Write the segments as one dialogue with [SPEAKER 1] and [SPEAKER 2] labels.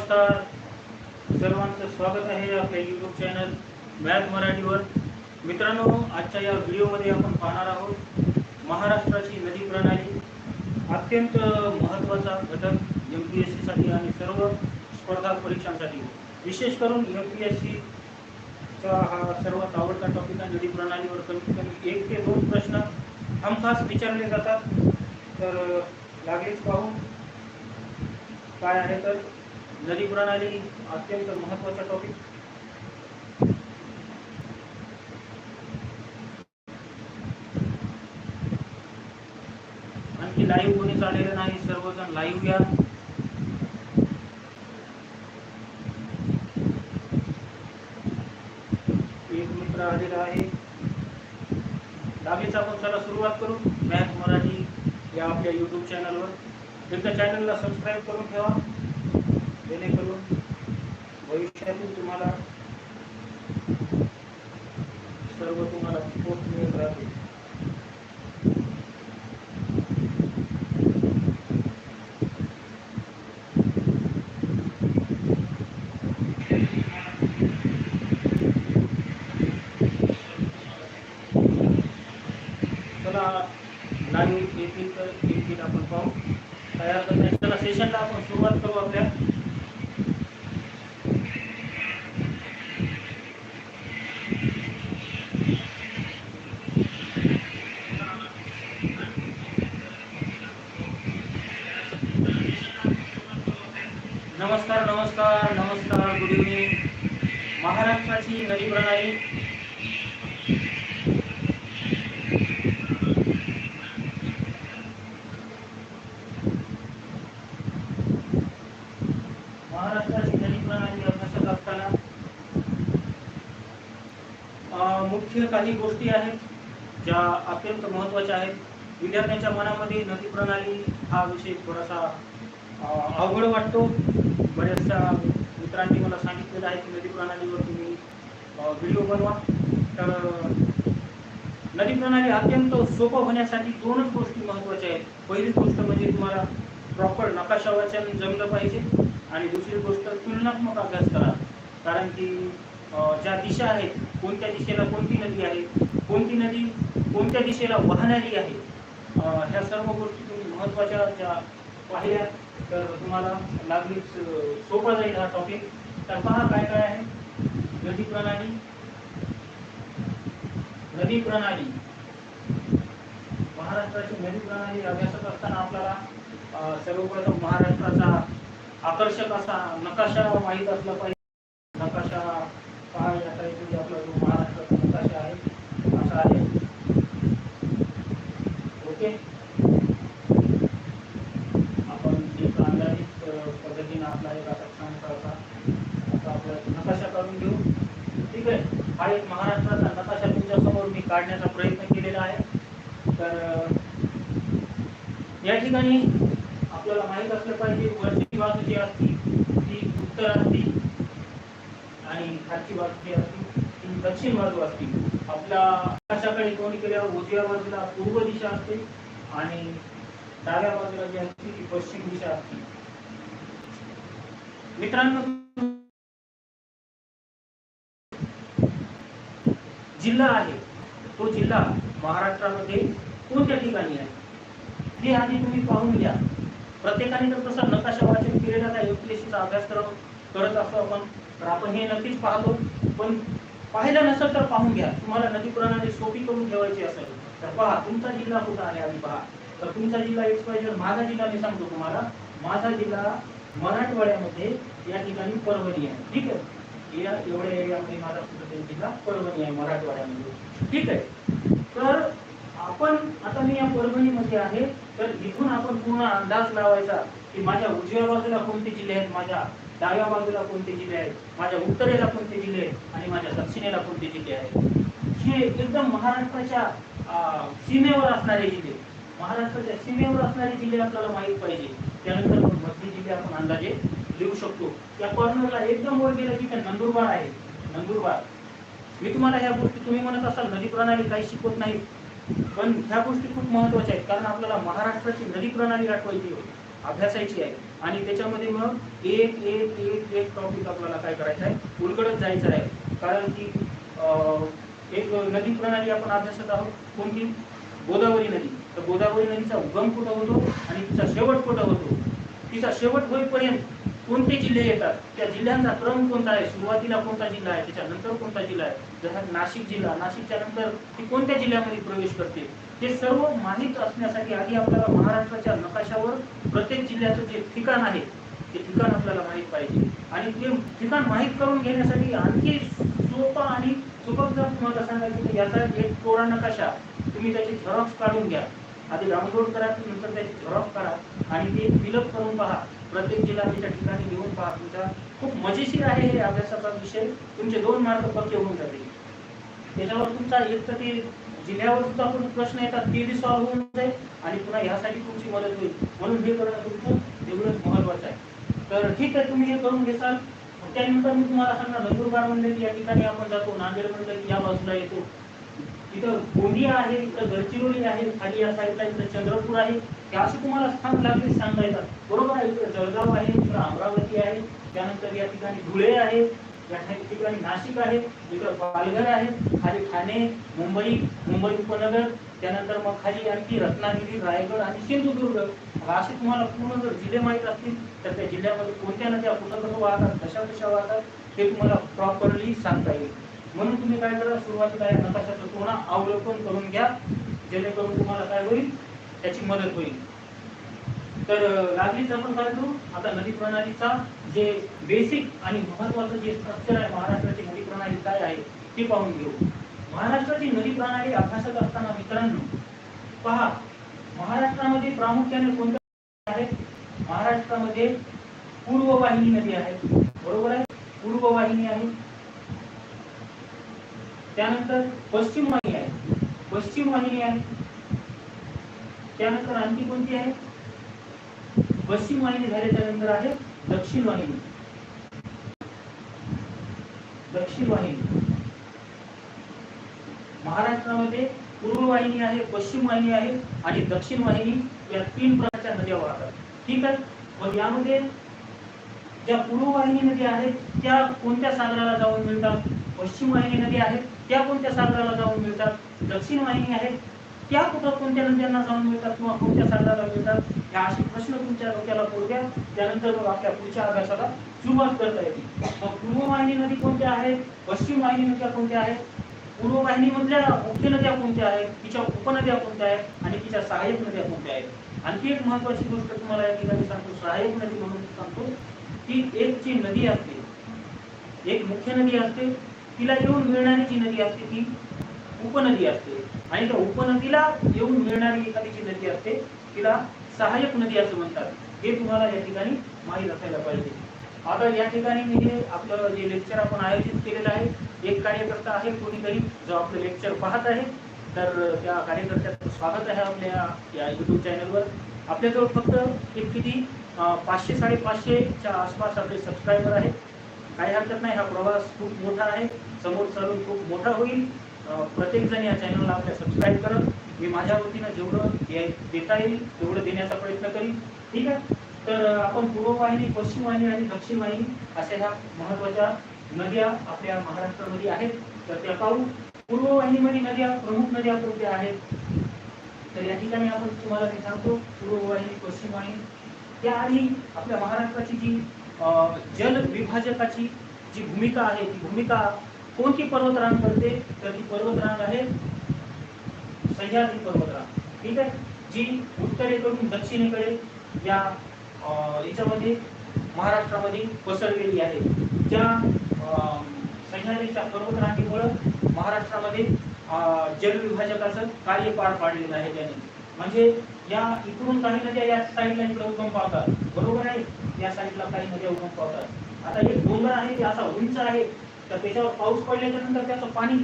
[SPEAKER 1] नमस्कार. सर्वांचं स्वागत आहे आपल्या यूट्यूब चॅनल मॅथ मराठीवर. मित्रांनो आजच्या या व्हिडिओमध्ये आपण पाहणार आहोत महाराष्ट्राची नदी प्रणाली. अत्यंत महत्त्वाचा घटक एम पी एस सीसाठी आणि सर्व स्पर्धा परीक्षांसाठी. विशेष करून एम पी एस सीचा हा सर्वात आवडता टॉपिक आहे नदी प्रणालीवर. कमीत कमी एक ते दोन प्रश्न हमखास विचारले जातात. तर लागेच पाहू. काय आहे तर? नदी प्रणाली अत्यंत महत्वाचा टॉपिक आणखी लाईव्ह कोणी चाललेलं नाही घ्या एक मित्र आलेला आहे चला सुरुवात करू। मॅथ मराठी या आपल्या यूट्यूब चॅनलवर एकदा चॅनलला सबस्क्राईब करून ठेवा। मुख्य काही गोष्टी आहेत ज्या अत्यंत महत्त्वाच्या आहेत. विद्यार्थ्यांच्या मनामध्ये नदी प्रणाली हा विषय थोडासा अवघड वाटतो. बऱ्याचशा मित्रांनी मला सांगितलेलं आहे की नदी प्रणालीवर तुम्ही व्हिडिओ बनवा. तर नदी प्रणाली अत्यंत सोपं होण्यासाठी दोनच गोष्टी महत्त्वाच्या आहेत. पहिली गोष्ट म्हणजे तुम्हाला प्रॉपर नकाशा वाचन जमलं पाहिजे. आणि दुसरी गोष्ट तुलनात्मक अभ्यास करा. कारण की ज्या दिशा आहेत कोणत्या दिशेला कोणती नदी आहे कोणती नदी कोणत्या दिशेला वाहणारी आहे ह्या सर्व गोष्टी तुम्ही महत्त्वाच्या ज्या पाहिल्या तर तुम्हाला लागलीच सोपं सोपा जाईल हा टॉपिक तर पहा काय काय आहे. नदी प्रणाली. नदी प्रणाली. महाराष्ट्राची नदी प्रणाली अभ्यासत असताना आपल्याला सर्वप्रथम महाराष्ट्राचा आकर्षक असा नकाशा माहीत असला पाहिजे नकाशा पहा या टाईपमध्ये आपला जो महाराष्ट्राचा नकाशा आहे असा आहे ओके आपण एक अंदाजित अं, पद्धतीने आपला एक असा छानसा असा असा आपला नकाशा काढून घेऊ ठीक आहे हा एक महाराष्ट्राचा नकाशा तुमच्यासमोर मी काढण्याचा प्रयत्न केलेला आहे तर अं, या ठिकाणी आपल्याला माहीत असलं पाहिजे. वरची बाजू जी असती ती उत्तर असती आणि खालची बाजू जी असती ती दक्षिण बाजू असते. आपल्या आकाशाकडे तोंड केल्यावर उजव्या बाजूला पूर्व दिशा असते आणि डाव्या बाजूला जी असते ती पश्चिम दिशा असते. मित्रांनो जिल्हा आहे. तो जिल्हा महाराष्ट्रामध्ये कोणत्या ठिकाणी आहे? हे आधी तुम्ही पाहून घ्या. प्रत्येकाने तर तसं नकाशा वाचन केलेला नाही युपीएससीचा अभ्यासक्रम करत असतो आपण. तर आपण हे नक्कीच पाहतो. पण पाहिलं नसेल तर पाहून घ्या. तुम्हाला नदी प्रणाली सोपी करून ठेवायची असेल तर पहा तुमचा जिल्हा कुठं आहे आधी पहा. तर तुमचा जिल्हा एक्स पाहिजे माझा जिल्हा मी सांगतो तुम्हाला. माझा जिल्हा मराठवाड्यामध्ये या ठिकाणी परभणी आहे. ठीक आहे? या एवढ्या एरियामध्ये माझा कुठं जिल्हा परभणी आहे मराठवाड्यामध्ये. ठीक आहे? तर आपण आता मी या परभणीमध्ये आहे तर इथून आपण पूर्ण अंदाज लावायचा की माझ्या उजव्या बाजूला कोणते जिल्हे आहेत माझ्या डाव्या बाजूला कोणते जिल्हे आहेत माझ्या उत्तरेला कोणते जिल्हे आहेत आणि माझ्या दक्षिणेला कोणते जिल्हे आहेत. हे एकदम महाराष्ट्राच्या सीमेवर असणारे जिल्हे. महाराष्ट्राच्या सीमेवर असणारे जिल्हे आपल्याला माहीत पाहिजे. त्यानंतर मग मधले जिल्हे आपण अंदाजे लिहू शकतो. या कॉर्नरला एकदम वर गेलं की नंदुरबार आहे. नंदुरबार. मी तुम्हाला ह्या गोष्टी तुम्ही म्हणत असाल नदी प्रणाली काही शिकवत नाही पण ह्या गोष्टी खूप महत्त्वाच्या आहेत. कारण आपल्याला महाराष्ट्राची नदी प्रणाली आठवायची अभ्यासायची आहे. आणि त्याच्यामध्ये मग एक एक एक एक टॉपिक आपल्याला काय करायचं आहे? उलगडत जायचं आहे. कारण की अं, एक नदी प्रणाली आपण अभ्यासत आहोत. कोणती? गोदावरी नदी. तर गोदावरी नदीचा उगम कुठं होतो? आणि तिचा शेवट कुठं होतो? तिचा शेवट होईपर्यंत कोणते जिल्हे येतात? त्या जिल्ह्यांचा क्रम कोणता आहे? सुरुवातीला कोणता जिल्हा आहे? त्याच्यानंतर कोणता जिल्हा आहे? जसा नाशिक जिल्हा नाशिकच्या नंतर ती कोणत्या जिल्ह्यामध्ये प्रवेश करते? हे सर्व माहीत असण्यासाठी आधी आपल्याला महाराष्ट्राच्या नकाशावर प्रत्येक जिल्ह्याचं जे ठिकाण आहे ते ठिकाण आपल्याला माहीत पाहिजे. आणि ते ठिकाण माहीत करून घेण्यासाठी आणखी सोपा आणि सुबक जर तुम्हाला सांगायचं तर याचा एक कोरा नकाशा. तुम्ही त्याची झेरॉक्स काढून घ्या. आधी डाउनलोड करा नंतर त्याची झेरॉक्स करा आणि ते फिलअप करून पहा. प्रत्येक जिल्ह्याच्या ठिकाणी घेऊन पहा तुमच्या. खूप मजेशीर आहे हे अभ्यासाचा विषय. तुमचे दोन मार्क पक्के होऊन जातील. त्याच्यावर तुमचा एक तर ते जिल्ह्यावर सुद्धा पण प्रश्न येतात ते सॉल्व्ह होऊन जाईल आणि पुन्हा ह्यासाठी तुमची मदत होईल. म्हणून हे करणं तुमचं एवढंच महत्वाचं आहे. तर ठीक आहे तुम्ही हे करून घेसाल. त्यानंतर मी तुम्हाला सांगणार नंदुरबार म्हणलं की या ठिकाणी आपण जातो नांदेड म्हणलं की या बाजूला येतो. इथं गोंदिया आहे इथं गडचिरोली आहे खाली या साईडला इथं चंद्रपूर आहे. हे असे तुम्हाला स्थान लागले सांगता येतात. बरोबर आहे इकडे जळगाव आहे इकडे अमरावती आहे. त्यानंतर या ठिकाणी धुळे आहे या ठिकाणी ठिकाणी नाशिक आहे इकडे पालघर आहे खाली ठाणे मुंबई मुंबई उपनगर त्यानंतर मग खाली आणखी रत्नागिरी रायगड आणि सिंधुदुर्ग. असे तुम्हाला पूर्ण जर जिल्हे माहीत असतील तर त्या जिल्ह्यामध्ये कोणत्या नद्या कुठं कसं वाहतात कशा कशा वाहतात हे तुम्हाला प्रॉपरली सांगता येईल. म्हणून तुम्ही काय करा सुरुवातीला या नकाशाचं पूर्ण अवलोकन करून घ्या. जेणेकरून तुम्हाला काय होईल? त्याची मदत होईल. तर लागलीच आपण काय करू आता नदी प्रणालीचा जे बेसिक आणि महत्वाचं जे स्ट्रक्चर आहे महाराष्ट्राची नदी प्रणाली काय आहे ती पाहून घेऊ. महाराष्ट्राची नदी प्रणाली अभ्यासत असताना मित्रांनो पहा महाराष्ट्रामध्ये प्रामुख्याने कोणत्या आहेत? महाराष्ट्रामध्ये पूर्ववाहिनी नदी आहे बरोबर आहे? पूर्ववाहिनी आहे. त्यानंतर पश्चिम वाहिनी आहे. पश्चिम वाहिनी आहे. त्यानंतर आणखी कोणती आहे? पश्चिम वाहिनी झाल्याच्यानंतर आहे दक्षिण वाहिनी. दक्षिण वाहिनी. महाराष्ट्रामध्ये पूर्व वाहिनी आहे पश्चिम वाहिनी आहे आणि दक्षिण वाहिनी या तीन प्रकारच्या नद्या वाहतात ठीक आहे? मग यामध्ये ज्या पूर्व वाहिनी नद्या आहेत त्या कोणत्या सागराला जाऊन मिळतात? पश्चिम वाहिनी नदी आहेत त्या कोणत्या सागराला जाऊन मिळतात? दक्षिण वाहिनी आहे त्या कुठं कोणत्या नद्यांना जाऊन मिळतात किंवा कोणत्या सागराला मिळतात? या असे प्रश्न तुमच्या डोक्याला पडू द्या. त्यानंतर मग आपल्या पुढच्या अभ्यासाला सुरुवात करता येते मग पूर्व वाहिनी नदी कोणत्या आहेत? पश्चिम वाहिनी नद्या कोणत्या आहेत? पूर्व वाहिनी मधल्या मुख्य नद्या कोणत्या आहेत? तिच्या उपनद्या कोणत्या आहेत? आणि तिच्या सहाय्यक नद्या कोणत्या आहेत? आणखी एक महत्वाची गोष्ट तुम्हाला या ठिकाणी सांगतो. सहाय्यक नदी म्हणून सांगतो. की एक जी नदी असते एक मुख्य नदी असते तिला येऊन मिळणारी जी नदी असते ती उपनदी असते. आणि त्या उपनदीला येऊन मिळणारी एखादी जी नदी असते तिला सहाय्यक नदी असं म्हणतात. हे तुम्हाला या ठिकाणी माहीत असायला पाहिजे. आता या ठिकाणी मी हे आपलं जे लेक्चर आपण आयोजित केलेलं आहे एक कार्यकर्ता आहे कोणीतरी जो आपलं लेक्चर पाहत आहे तर त्या कार्यकर्त्याचं स्वागत आहे आपल्या या युट्यूब चॅनलवर आपल्याजवळ फक्त एक किती पाचशे साडेपाचशेच्या आसपास आपले सबस्क्रायबर आहेत. काही हरकत नाही हा प्रवास खूप मोठा आहे. समोर चालून खूप मोठा होईल. प्रत्येक जण या चॅनलला आपल्या सबस्क्राईब करत मी माझ्या वतीनं जेवढं देता येईल तेवढं देण्याचा प्रयत्न करीन. ठीक आहे? तर आपण पूर्व वाहिनी पश्चिम वाहिनी आणि दक्षिण वाहिनी अशा ह्या महत्त्वाच्या नद्या आपल्या महाराष्ट्रामध्ये आहेत. तर त्या पाहू. पूर्व वाहिनीमध्ये नद्या प्रमुख नद्या कोणत्या आहेत? तर या ठिकाणी आपण तुम्हाला ते सांगतो. पूर्व वाहिनी पश्चिम वाहिनी त्याआधी आपल्या महाराष्ट्राची जी जल विभाजकाची जी भूमिका आहे ती भूमिका कोणती पर्वतरांग करते? तर ती पर्वतरांग आहे सह्याद्री पर्वतरांग. ठीक आहे? जी उत्तरेकडून दक्षिणेकडे या याच्यामध्ये महाराष्ट्रामध्ये पसरलेली आहे. त्या अं, सह्याद्रीच्या पर्वतरांगेमुळं महाराष्ट्रामध्ये जलविभाजकाचं कार्य पार पाडलेलं आहे त्याने. म्हणजे या इकडून काही नद्या या साईडला इकडे उगम पावतात. बरोबर आहे? या साईडला काही नद्या उगम पावतात. आता एक डोंगर आहे ते असा उंच आहे तर त्याच्यावर पाऊस पडल्याच्या नंतर त्याचं पाणी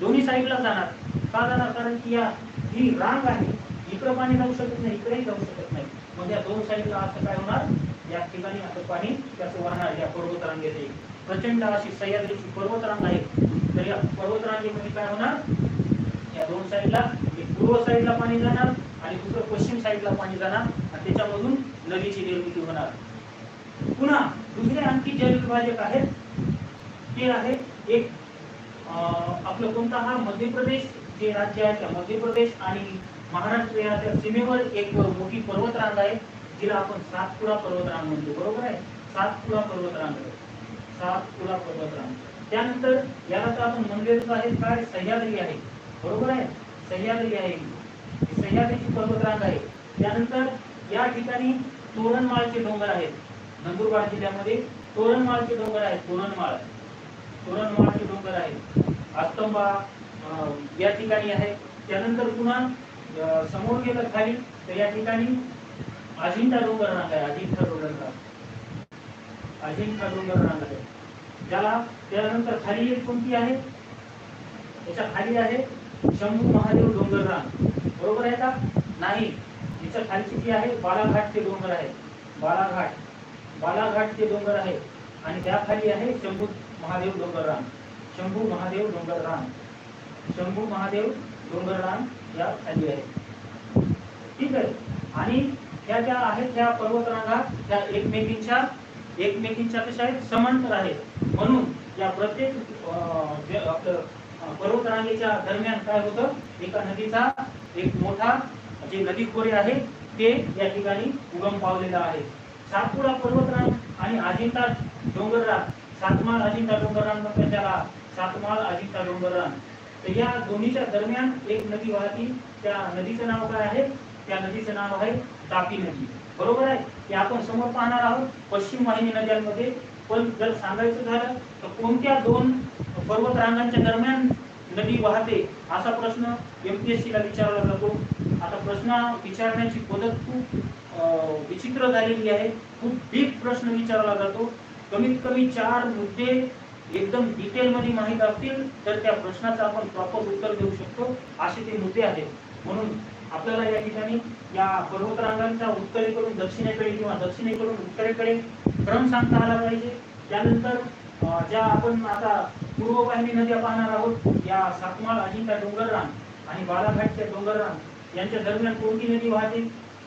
[SPEAKER 1] दोन्ही साईडला जाणार. का जाणार? कारण की या ही रांग आहे. इकडं पाणी जाऊ शकत नाही इकडेही जाऊ शकत नाही. मग या दोन साईडला असं काय होणार? या ठिकाणी असं पाणी त्याचं वाहणार या पर्वतरांगेत प्रचंड अशी सह्याद्रीची पर्वतरांग आहे. तर या पर्वतरांगेमध्ये काय होणार? या दोन साईडला पूर्व साईडला पाणी जाणार आणि दुसरं पश्चिम साईडला पाणी जाणार आणि त्याच्यामधून नदीची निर्मिती होणार. पुन्हा दुसरे आणखी जल विभाजक आहेत ते आहे एक आपलं कोणता हा? मध्य प्रदेश जे राज्य आहे त्या मध्य प्रदेश आणि महाराष्ट्र या सीमेवर एक मोठी पर्वतरांग आहे जिला आपण सातपुडा पर्वतरांग म्हणतो. बरोबर आहे? सातपुडा पर्वतरांग. सातपुडा पर्वतरांग. त्यानंतर याला तर आपण म्हणलेलंच आहे काय? सह्याद्री आहे. बरोबर आहे? सह्याद्री आहे. ही सह्याद्रीची पर्वतरांग आहे. त्यानंतर या ठिकाणी तोरणमाळचे डोंगर आहेत. नंदुरबार जिल्ह्यामध्ये तोरणमाळचे डोंगर आहेत. तोरणमाळ. तोरणमाळचे डोंगर आहेत. आस्तंबा या ठिकाणी आहे. त्यानंतर पुन्हा समोर गेलं खाली तर या ठिकाणी अजिंठा डोंगर रांग आहे. अजिंठा डोंगर रांग. अजिंठा डोंगर रांग आहे. ज्याला त्यानंतर खाली एक कोणती आहे. त्याच्याखाली आहे शंभू महादेव डोंगर रांग. बरोबर आहे का? नाही. याच्या खाली किती आहे बालाघाट ते डोंगर आहे. बालाघाट. बालाघाट ते डोंगर आहे. आणि त्या खाली आहे शंभू महादेव डोंगर रान शंभू महादेव डोंगर रान शंभू महादेव डोंगर रान या खाली आहे. ठीक आहे. आणि त्या ज्या आहेत त्या पर्वतरांगा त्या एकमेकींच्या एकमेकींच्या कशा आहेत? समांतर आहेत. म्हणून या प्रत्येक आपलं पर्वतरांगेच्या दरम्यान काय होतं? एका नदीचा एक मोठा जे नदी खोरे आहे ते या ठिकाणी उगम पावलेला आहे. सातपुडा पर्वतरांग आणि अजिंठा डोंगररांग सातमाळ अजिंठा डोंगररांग म्हणतात त्याला. सातमाळ अजिंठा डोंगररांग. तर या दोन्हीच्या दरम्यान एक नदी वाहती त्या नदीचं नाव काय आहे? त्या नदीचं नाव आहे तापी नदी. बरोबर आहे? की आपण समोर पाहणार आहोत पश्चिम वाहिनी नद्यांमध्ये. पण जर सांगायचं झालं तर कोणत्या दोन पर्वतरांगांच्या दरम्यान नदी वाहते असा प्रश्न एमपीएससी ला विचारला जातो आता प्रश्न विचारण्याची पद्धत खूप विचित्र झालेली आहे. खूप डीप प्रश्न विचारला जातो. कमीत कमी चार मुद्दे एकदम डिटेलमध्ये माहीत असतील तर त्या प्रश्नाचं आपण प्रॉपर उत्तर देऊ शकतो. असे ते मुद्दे आहेत. म्हणून आपल्याला या ठिकाणी या पर्वतरांगांचा उत्तरेकडून दक्षिणेकडे किंवा दक्षिणेकडून उत्तरेकडे क्रम सांगता आला पाहिजे. त्यानंतर ज्या आपण आता पूर्ववाहिनी नद्या पाहणार आहोत या सातमाळ अजिंठा डोंगररांग आणि बालाघाटच्या डोंगररांग यांच्या दरम्यान कोणती नदी वाहते?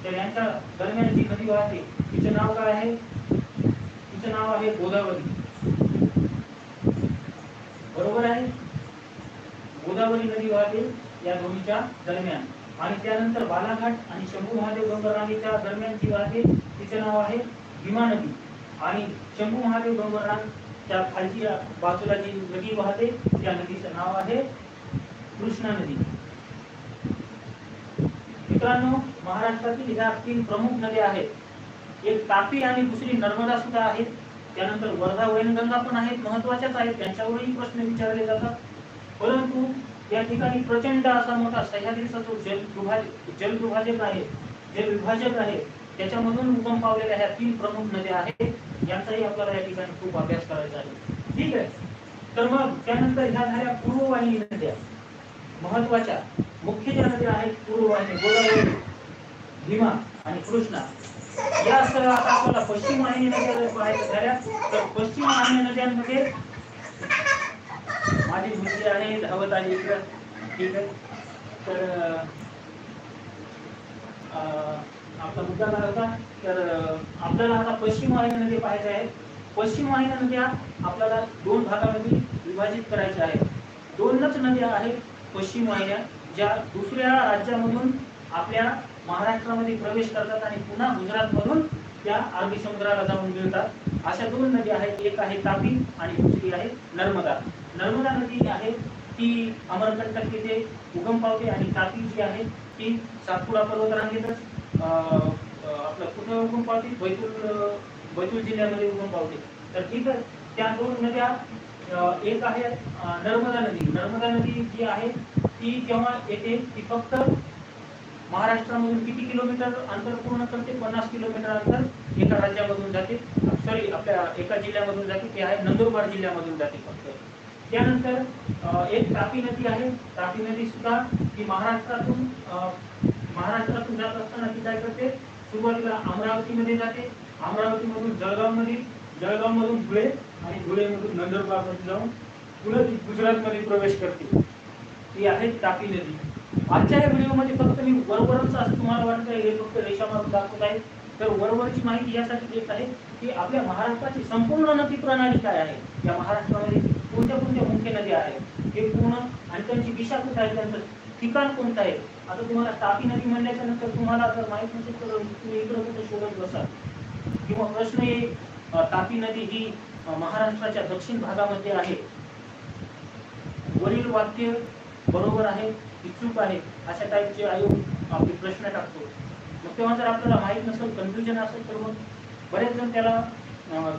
[SPEAKER 1] तर यांच्या दरम्यान जी नदी वाहते तिचं नाव काय आहे? तिचं नाव आहे गोदावरी. बरोबर आहे? गोदावरी नदी वाहते या दोन्हीच्या दरम्यान. आणि त्यानंतर बालाघाट आणि शंभू महादेव डोंगररांगेच्या दरम्यान जी वाहते तिचं नाव आहे भीमा नदी. आणि शंभू महादेव डोंगररांग त्या खालची बाजूला जी नदी वाहते त्या नदीचं नाव आहे कृष्णा नदी. मित्रांनो महाराष्ट्रातील ह्या तीन प्रमुख नद्या आहेत. एक तापी आणि दुसरी नर्मदा सुद्धा आहेत. त्यानंतर वर्धा वैनगंगा पण आहेत महत्वाच्याच आहेत. त्यांच्यावरही प्रश्न विचारले जातात. परंतु या ठिकाणी प्रचंड असा मोठा सह्याद्रीचा जो जल जल विभाजक आहे जलविभाजक आहे त्याच्यामधून उगम पावलेल्या ह्या तीन प्रमुख नद्या आहेत. यांचाही आपल्याला या ठिकाणी खूप अभ्यास करायचा आहे. ठीक आहे? तर मग त्यानंतर ह्या झाल्या पूर्ववाहिनी नद्या. महत्त्वाच्या मुख्य ज्या नद्या आहेत पूर्ववाहिनी गोदावरी भीमा आणि कृष्णा. या सह आता आपल्याला पश्चिम वाहिनी नद्या जर पाहायच्या झाल्या तर पश्चिम वाहिनी नद्यांमध्ये माझी मुलगी आहे धावत आली इकडं. ठीक आहे? तर अं, आपला मुद्दा काय होता. तर आपल्याला आता पश्चिम वाहिन्या नदी पाहायच्या आहेत पश्चिम वाहिन्या नद्या आपल्याला दोन भागामध्ये विभाजित करायच्या आहेत. दोनच नद्या आहेत पश्चिम वाहिन्या ज्या दुसऱ्या राज्यामधून आपल्या महाराष्ट्रामध्ये प्रवेश करतात आणि पुन्हा गुजरातमधून त्या अरबी समुद्राला जाऊन मिळतात. अशा दोन नद्या आहेत. एक आहे तापी आणि दुसरी आहे नर्मदा. नर्मदा नदी जी आहे ती अमरकंटक येथे उगम पावते आणि तापी जी आहे ती सातपुडा पर्वतरांगेतच आपलं कुठं उगम पावते? बैतूल बैतूल जिल्ह्यामध्ये उगम पावते. तर ठीक आहे त्या दोन नद्या एक आहे नर्मदा नदी. नर्मदा नदी जी आहे ती जेव्हा येते ती फक्त महाराष्ट्रामधून किती किलोमीटर अंतर पूर्ण करते? पन्नास किलोमीटर अंतर एका राज्यामधून जाते. सॉरी आपल्या एका जिल्ह्यामधून जाते. ते आहे नंदुरबार जिल्ह्यामधून जाते फक्त. त्यानंतर एक तापी नदी आहे. तापी नदी सुद्धा ती महाराष्ट्रातून अं, महाराष्ट्रातून जात असताना ती काय करते? सुरुवातीला अमरावतीमध्ये जाते. अमरावतीमधून जळगावमध्ये जळगावमधून धुळे आणि धुळेमधून नंदुरबारमध्ये जाऊन पुढे ती गुजरातमध्ये प्रवेश करते. ती आहे तापी नदी. आजच्या या व्हिडिओमध्ये फक्त मी वरवरच असं तुम्हाला वाटतं हे फक्त रेषा मारून दाखवत आहे. तर वरवरची माहिती यासाठी देत आहे की आपल्या महाराष्ट्राची संपूर्ण नदी प्रणाली काय आहे? या महाराष्ट्रामध्ये कोणत्या कोणत्या मुख्य नद्या आहेत? हे पूर्ण आणि त्यांची दिशा कुठे आहे? त्यांचं ठिकाण कोणतं आहे? आता तुम्हाला तापी नदी म्हणल्याच्या नंतर तुम्हाला जर माहीत नसेल तर तुम्ही इकडं कुठे शोधत बसाल. किंवा प्रश्न येईल तापी नदी ही महाराष्ट्राच्या दक्षिण भागामध्ये आहे. वरील वाक्य बरोबर आहे की चूक आहे अशा टाईपचे आयोग आपले प्रश्न टाकतो. मग तेव्हा जर आपल्याला माहीत नसेल कन्फ्युजन असेल तर मग बरेच जण त्याला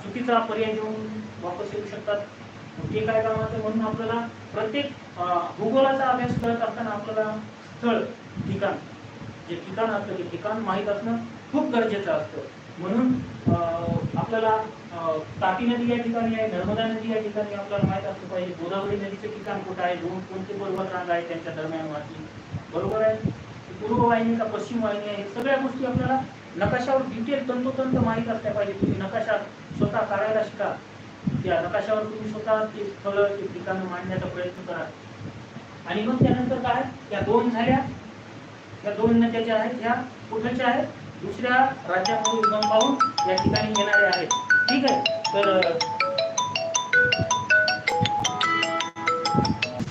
[SPEAKER 1] चुकीचा पर्याय देऊन वापस येऊ शकतात. ते काय कामाचं म्हणून आपल्याला प्रत्येक भूगोलाचा अभ्यास करत असताना आपल्याला स्थळ ठिकाण. जे ठिकाण असतं ते ठिकाण माहीत असणं खूप गरजेचं असतं. म्हणून आपल्याला तापी नदी या ठिकाणी आहे नर्मदा नदी या ठिकाणी आपल्याला माहीत असलं पाहिजे. गोदावरी नदीचं ठिकाण कुठं आहे? दोन कोणते पर्वत रांग आहे त्यांच्या दरम्यान वाटली बरोबर आहे? पूर्व वाहिनी का पश्चिम वाहिनी आहे? सगळ्या गोष्टी आपल्याला नकाशावर डिटेल तंतोतंत माहीत असल्या पाहिजे. तुम्ही नकाशा स्वतः काढायला शिका. त्या नकाशावर तुम्ही स्वतः ते स्थळ ते ठिकाण मांडण्याचा प्रयत्न करा. आणि मग त्यानंतर काय? या दोन झाल्या या दोन नद्या ज्या आहेत ह्या कुठच्या आहेत? दुसऱ्या राज्यामध्ये उगम पाहून या ठिकाणी येणाऱ्या आहेत. ठीक आहे? तर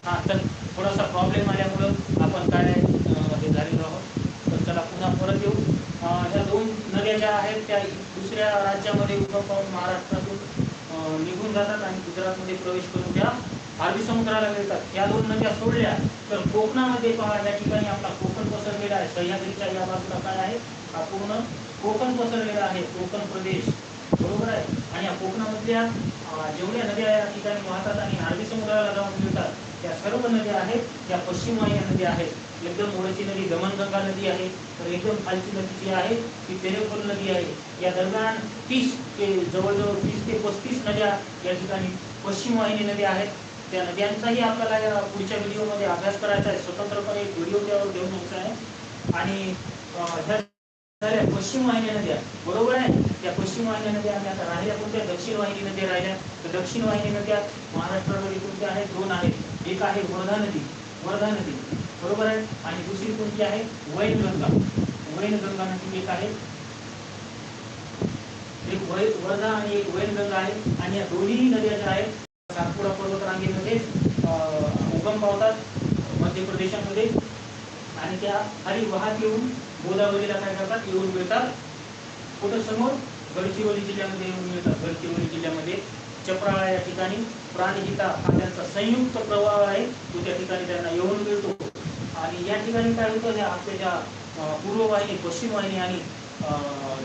[SPEAKER 1] हा तर थोडासा प्रॉब्लेम आल्यामुळं आपण काय हे झालेलो आहोत. तर चला पुन्हा परत येऊ. ह्या दोन नद्या ज्या आहेत त्या दुसऱ्या राज्यामध्ये उगम पाहून महाराष्ट्रातून निघून जातात आणि गुजरातमध्ये प्रवेश करून त्या अरबी समुद्राला मिळतात. या दोन नद्या सोडल्या तर कोकणामध्ये पहा या ठिकाणी आपला कोकण पसरलेला आहे. सह्याद्रीच्या या बाजूला काय आहे? हा पूर्ण कोकण पसरलेला आहे कोकण प्रदेश. बरोबर आहे? आणि या कोकणामधल्या जेवढ्या नद्या या ठिकाणी वाहतात आणि अरबी समुद्राला जाऊन मिळतात त्या सर्व नद्या आहेत. या पश्चिम वाह्य नद्या आहेत. एकदम मोडची नदी दमणगंगा नदी आहे. तर एकदम खालची नदी जी आहे ती तेरेखोल नदी आहे. या दरम्यान तीस ते जवळजवळ तीस ते पस्तीस नद्या या ठिकाणी पश्चिम वाहिनी नद्या आहेत. त्या नद्यांचाही आपल्याला पुढच्या व्हिडिओमध्ये अभ्यास करायचा आहे. स्वतंत्रपणे एक व्हिडिओ त्यावर घेऊन यायचा आहे. आणि ह्या झाल्या पश्चिम वाहिनी नद्या. बरोबर आहे? त्या पश्चिम वाहिनी नद्या आम्ही आता राहिल्या कोणत्या? दक्षिण वाहिनी नद्या राहिल्या. तर दक्षिण वाहिनी नद्या महाराष्ट्रामध्ये कोणत्या आहेत? दोन आहेत. एक आहे वर्धा नदी. वर्धा नदी. बरोबर आहे? आणि दुसरी कोणती आहे? वैनगंगा. वैनगंगा नदी एक आहे. एक वै वर्धा आणि एक वैनगंगा आहे. आणि या दोन्ही नद्या ज्या आहेत सातपुडा पर्वत रांगेमध्ये उगम पावतात मध्य प्रदेशामध्ये. आणि त्या खाली वाहत येऊन गोदावरीला काय करतात? येऊन मिळतात. कुठं? समोर गडचिरोली जिल्ह्यामध्ये येऊन मिळतात. गडचिरोली जिल्ह्यामध्ये चपराळा या ठिकाणी प्राणहिता हा त्यांचा संयुक्त प्रवाह आहे. तो त्या ठिकाणी त्यांना येऊन मिळतो. आणि या ठिकाणी काय होतं? या आपल्या ज्या पूर्व वाहिनी पश्चिम वाहिनी आणि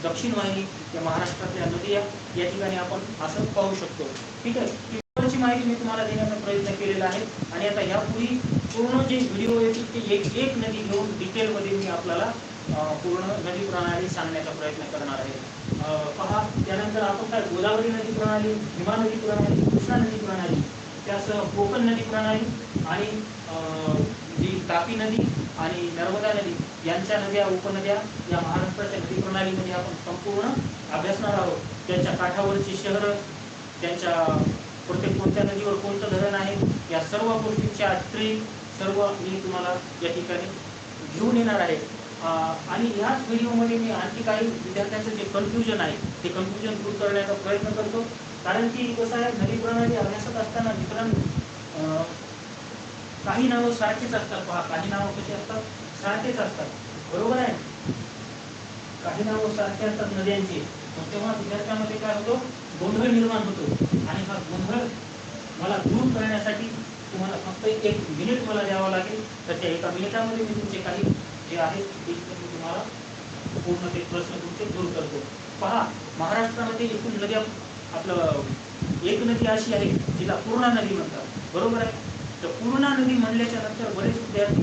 [SPEAKER 1] दक्षिण वाहिनी या महाराष्ट्रातल्या नद्या या ठिकाणी आपण असं पाहू शकतो. ठीक आहे? ही माहिती मी तुम्हाला देण्याचा प्रयत्न केलेला आहे. आणि आता यापूर्वी पूर्ण जे व्हिडिओ येतील ते एक एक नदी घेऊन डिटेलमध्ये मी आपल्याला पूर्ण नदी प्रणाली सांगण्याचा प्रयत्न करणार आहे. पहा त्यानंतर आपण काय गोदावरी नदी प्रणाली भीमा नदी प्रणाली कृष्णा नदी प्रणाली त्यासह कोकण नदी प्रणाली आणि अं, जी तापी नदी आणि नर्मदा नदी यांच्या नद्या उपनद्या या महाराष्ट्राच्या नदी प्रणालीमध्ये आपण संपूर्ण अभ्यासणार आहोत. त्यांच्या काठावरची शहरं त्यांच्या प्रत्येक कोणत्या नदीवर कोणतं धरण आहे? या सर्व गोष्टींच्या ट्रेक सर्व मी तुम्हाला या ठिकाणी घेऊन येणार आहे. आणि याच व्हिडिओमध्ये मी आणखी काही विद्यार्थ्यांचं जे कन्फ्युजन आहे ते कन्फ्युजन दूर करण्याचा प्रयत्न करतो. कारण की कसं आहे नदी प्रणाली अभ्यासत असताना मित्रांनो अं, काही नावं सारखीच असतात पहा. काही नावं कशी असतात? सारखेच असतात. बरोबर आहे? काही नावं सारखे असतात नद्यांची. मग तेव्हा विद्यार्थ्यामध्ये काय होतो? गोंधळ निर्माण होतो. आणि हा गोंधळ मला दूर करण्यासाठी तुम्हाला फक्त एक मिनिट मला द्यावं लागेल. तर त्या एका मिनिटामध्ये मी तुमचे काही जे आहेत ते तुम्हाला पूर्ण ते प्रश्न तुमचे दूर करतो. पहा महाराष्ट्रामध्ये एकूण नद्या आपलं एक नदी अशी आहे जिला पूर्णा नदी म्हणतात. बरोबर आहे? तर पूर्णा नदी म्हणल्याच्या नंतर बरेच विद्यार्थी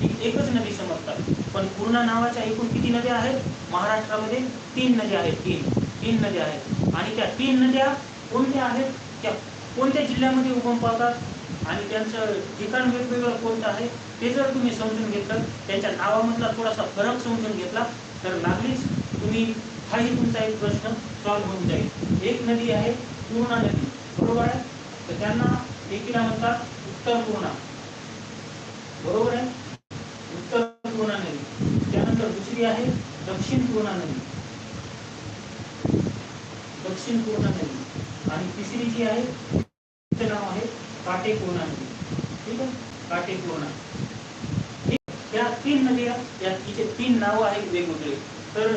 [SPEAKER 1] ही एकच नदी समजतात. पण पूर्णा नावाच्या एकूण किती नद्या आहेत? महाराष्ट्रामध्ये तीन नद्या आहेत तीन. तीन नद्या आहेत. आणि त्या तीन नद्या कोणत्या आहेत? त्या कोणत्या जिल्ह्यामध्ये उगम पावतात? आणि त्यांचं ठिकाण वेगवेगळं कोणतं आहे? ते जर तुम्ही समजून घेतलं त्यांच्या नावामधला थोडासा फरक समजून घेतला तर लागलीच तुम्ही हाही तुमचा एक प्रश्न सॉल्व्ह होऊन जाईल. एक नदी आहे पूर्णा नदी. बरोबर आहे? तर त्यांना एकीला म्हणतात उत्तर पूर्णा. बरोबर आहे? उत्तर पूर्णा नदी. त्यानंतर दुसरी आहे दक्षिण पूर्णा नदी. दक्षिण पूर्णा नदी. आणि तिसरी जी आहे तिचं नाव आहे काटेपूर्णा नदी. ठीक आहे? काटेकोणा ठीक या तीन नद्या या तिचे तीन नावं आहेत वेगवेगळे. तर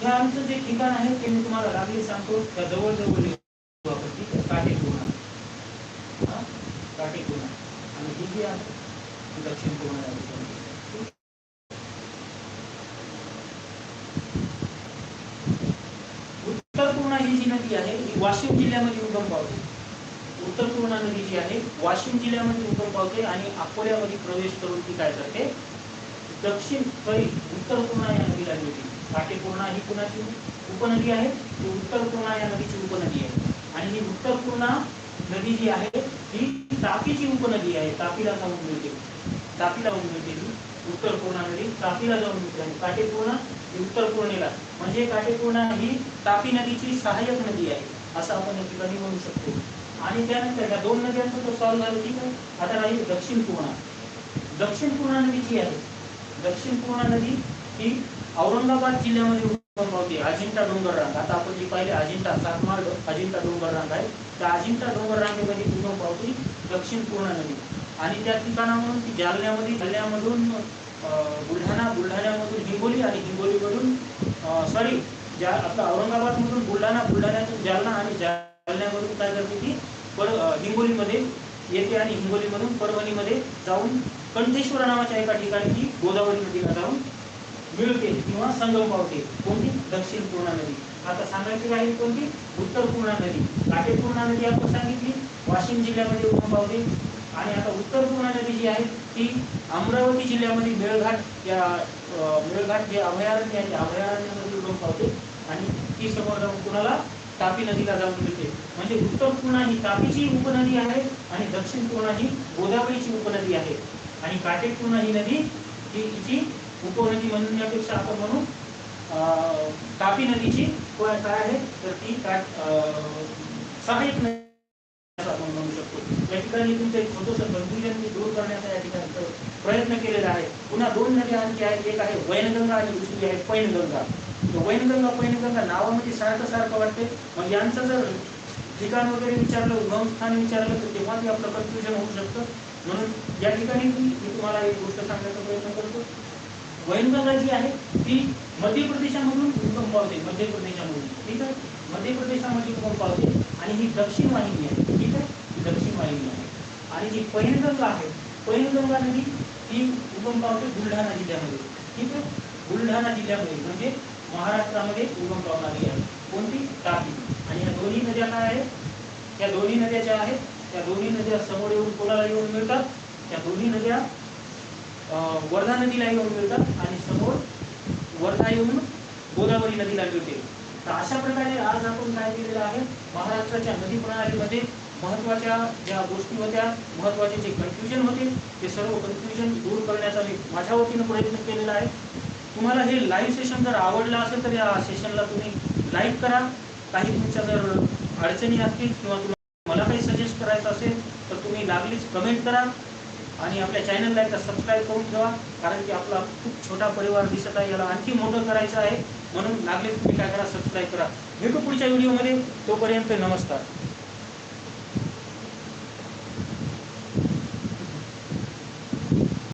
[SPEAKER 1] हे आमचं जे ठिकाण आहे ते मी तुम्हाला लागले सांगतो. त्या जवळजवळ काटेकोणा आपण. हा? आणि ही जी आहे दक्षिण कोणा नदी ठीक? उत्तर पूर्णा ही जी नदी आहे ही वाशिम जिल्ह्यामध्ये उगम पावते उत्तर पूर्णा नदी जी आहे वाशिम जिल्ह्यामध्ये उगम पावते आणि अकोल्यामध्ये प्रवेश करून ती काय करते? दक्षिण कळी उत्तर पूर्णा या नदीला मिळते काटेपूर्णा ही कुणाची उपनदी आहे? ती उत्तर पूर्णा या नदीची उपनदी आहे. आणि ही उत्तर पूर्णा नदी जी आहे ही तापीची उपनदी आहे. तापीला जाऊन मिळते. तापीला जाऊन मिळते ही उत्तर पूर्णा नदी तापीला जाऊन मिळते आणि काटेपूर्णा ही उत्तर पूर्णेला म्हणजे काटेपूर्णा ही तापी नदीची सहाय्यक नदी आहे असं आपण या ठिकाणी म्हणू शकतो. आणि त्यानंतर या दोन नद्यांचं तो सॉल्व्ह झालं ठीक आहे. आता राहील दक्षिण पूर्णा. दक्षिण पूर्णा नदी जी आहे दक्षिण पूर्णा नदी ही औरंगाबाद जिल्ह्यामध्ये उगम अजिंठा डोंगर रांग आता आपण जी पाहिले अजिंठा सातमार्ग अजिंठा डोंगर रांग आहे. त्या अजिंठा डोंगर रांगेमध्ये उगम पावते दक्षिण पूर्णा नदी. आणि त्या ठिकाणावरून ती जालन्यामध्ये जालन्यामधून बुलढाणा बुलढाण्यामधून हिंगोली आणि हिंगोलीमधून सॉरी ज्या आता औरंगाबादमधून बुलढाणा बुलढाण्यातून जालना आणि जालन्यामधून काय करते ती? पर हिंगोलीमध्ये येते आणि हिंगोलीमधून परभणीमध्ये जाऊन कंठेश्वर नावाच्या एका ठिकाणी ती गोदावरी नदीला जाऊन मिळते किंवा संगम पावते. कोणती? दक्षिण पूर्णा नदी. आता सांगायची आहे कोणती? उत्तर पूर्णा नदी. काटेपूर्णा नदी आपण सांगितली. वाशिम जिल्ह्यामध्ये उगम पावते. आणि आता उत्तर पूर्णा नदी जी आहे ती अमरावती जिल्ह्यामध्ये मेळघाट या मेळघाट जे अभयारण्य आहे त्या अभयारण्यामध्ये उगम पावते. आणि ती समोर जाऊन कुणाला? तापी नदीला जाऊन मिळते. म्हणजे उत्तर पूर्णा ही तापीची उपनदी आहे आणि दक्षिण पूर्णा ही गोदावरीची उपनदी आहे. आणि काटेपूर्णा ही नदी ही तिची उपनदी म्हणण्यापेक्षा आपण म्हणू तापी नदीची काय आहे. तर ती काय अं, सहाय्यक नदी आपण म्हणू शकतो. या ठिकाणी तुमचं एक छोटंसं कन्फ्युजन मी दूर करण्याचा या ठिकाणी प्रयत्न केलेला आहे. पुन्हा दोन नद्या आणखी आहेत एक आहे वैनगंगा आणि दुसरी आहे पैनगंगा. वैनगंगा पैनगंगा नावामध्ये सारखं सारखं वाटते. मग यांचं जर ठिकाण वगैरे विचारलं उगम स्थान विचारलं तर तेव्हा ते आपलं कन्फ्युजन होऊ शकतं. म्हणून या ठिकाणी मी मी तुम्हाला एक गोष्ट सांगण्याचा प्रयत्न करतो. वैनगंगा जी आहे ती मध्य प्रदेशामधून उगम पावते मध्य प्रदेशामधून. ठीक आहे? मध्य प्रदेशामध्ये उगम पावते. आणि ही दक्षिण वाहिनी आहे. ठीक वाहिनी आणि जी पैनगंगा आहे पैनगंगा नदी ही उगम पावते बुलढाणा जिल्ह्यामध्ये. ठीक आहे बुलढाणा जिल्ह्यामध्ये म्हणजे महाराष्ट्रामध्ये उगम पावणारी आहे. कोणती? तापी आणि या दोन्ही नद्या काय आहेत? या दोन्ही नद्या ज्या आहेत त्या दोन्ही नद्या समोर येऊन कोणाला येऊन मिळतात? त्या दोन्ही नद्या वर्धा नदीला येऊन मिळतात आणि समोर वर्धा येऊन गोदावरी नदीला मिळते. तर अशा प्रकारे आज आपण काय केलेलं आहे? महाराष्ट्राच्या नदी प्रणालीमध्ये महत्त्वाच्या ज्या गोष्टी होत्या महत्त्वाचे जे कन्फ्युजन होते ते सर्व कन्फ्युजन दूर करण्याचा मी माझ्या वतीनं प्रयत्न केलेला आहे. तुम्हाला हे लाईव्ह सेशन जर आवडलं असेल तर या सेशनला तुम्ही लाईक करा. काही तुमच्या जर अडचणी असतील किंवा तुम्हाला मला काही सजेस्ट करायचं असेल तर तुम्ही लागलीच कमेंट करा. आणि आपल्या चॅनलला एकदा सबस्क्राईब करून ठेवा कारण की आपला खूप छोटा परिवार दिसत आहे याला आणखी मोठं करायचं आहे. म्हणून लागलीच तुम्ही काय करा सबस्क्राईब करा. भेटू पुढच्या व्हिडिओमध्ये तोपर्यंत नमस्कार.